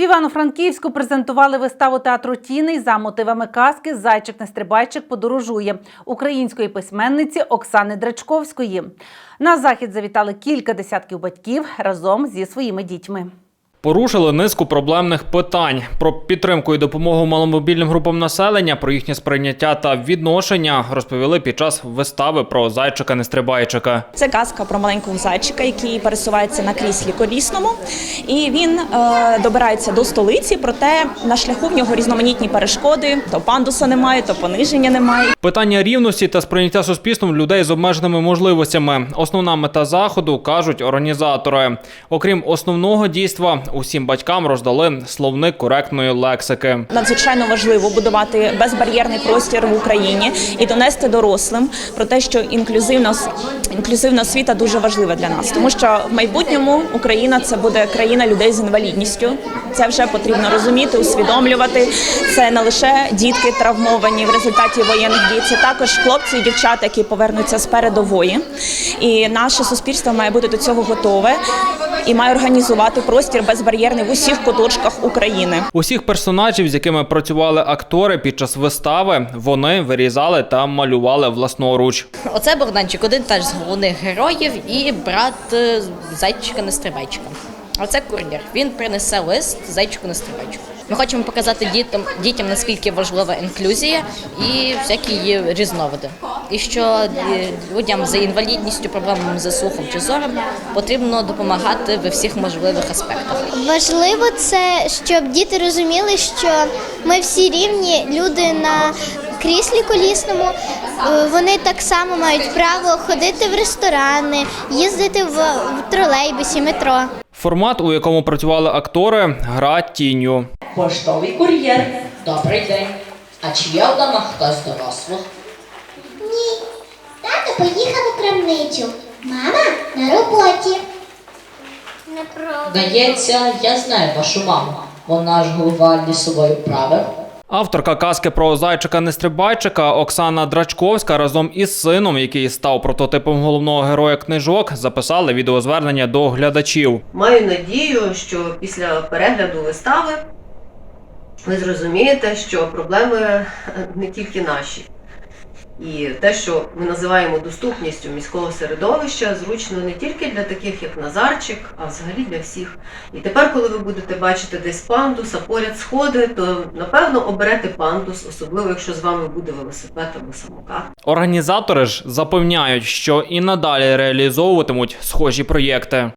В Івано-Франківську презентували виставу театру Тіний за мотивами казки Зайчик Нестрибайчик подорожує української письменниці Оксани Драчковської. На захід завітали кілька десятків батьків разом зі своїми дітьми. Порушили низку проблемних питань про підтримку і допомогу маломобільним групам населення, про їхнє сприйняття та відношення розповіли під час вистави про зайчика нестрибайчика. Це казка про маленького зайчика, який пересувається на кріслі колісному, і він е, добирається до столиці. Проте на шляху в нього різноманітні перешкоди. То пандуса немає, то пониження немає. Питання рівності та сприйняття суспільством людей з обмеженими можливостями. Основна мета заходу кажуть організатори. Окрім основного дійства, усім батькам роздали словник коректної лексики. Надзвичайно важливо будувати безбар'єрний простір в Україні і донести дорослим про те, що інклюзивна інклюзивна освіта дуже важлива для нас, тому що в майбутньому Україна це буде країна людей з інвалідністю. Це вже потрібно розуміти, усвідомлювати. Це не лише дітки травмовані в результаті воєнних дій, це також хлопці і дівчата, які повернуться з передової. І наше суспільство має бути до цього готове і має організувати простір безбар'єрний в усіх куточках України. Усіх персонажів, з якими працювали актори під час вистави, вони вирізали та малювали власноруч. Оце Богданчик, один теж з головних героїв і брат е, зайчика Нестрибайчика. Оце кур'єр. Він принесе лист зайчику Нестрибайчику. Ми хочемо показати дітям, дітям наскільки важлива інклюзія і всякі її різновиди. І що е, людям з інвалідністю, проблемами з слухом чи зором потрібно допомагати в всіх можливих аспектах. Важливо це, щоб діти розуміли, що ми всі рівні люди на кріслі колісному. Е, Вони так само мають право ходити в ресторани, їздити в тролейбусі, метро. Формат, у якому працювали актори, гра тінню. Поштовий кур'єр. Добрий день. А чи є вдома хтось дорослих? Ні, тато поїхав у крамничу. Мама на роботі. Неправда. Здається, я знаю вашу маму. Вона ж голова лісової управи. Авторка казки про зайчика нестрибайчика Оксана Драчковська разом із сином, який став прототипом головного героя книжок, записали відеозвернення до глядачів. Маю надію, що після перегляду вистави ви зрозумієте, що проблеми не тільки наші. І те, що ми називаємо доступністю міського середовища, зручно не тільки для таких, як Назарчик, а взагалі для всіх. І тепер, коли ви будете бачити десь пандус, а поряд сходи, то напевно оберете пандус, особливо якщо з вами буде велосипед або самокат. Організатори ж запевняють, що і надалі реалізовуватимуть схожі проєкти.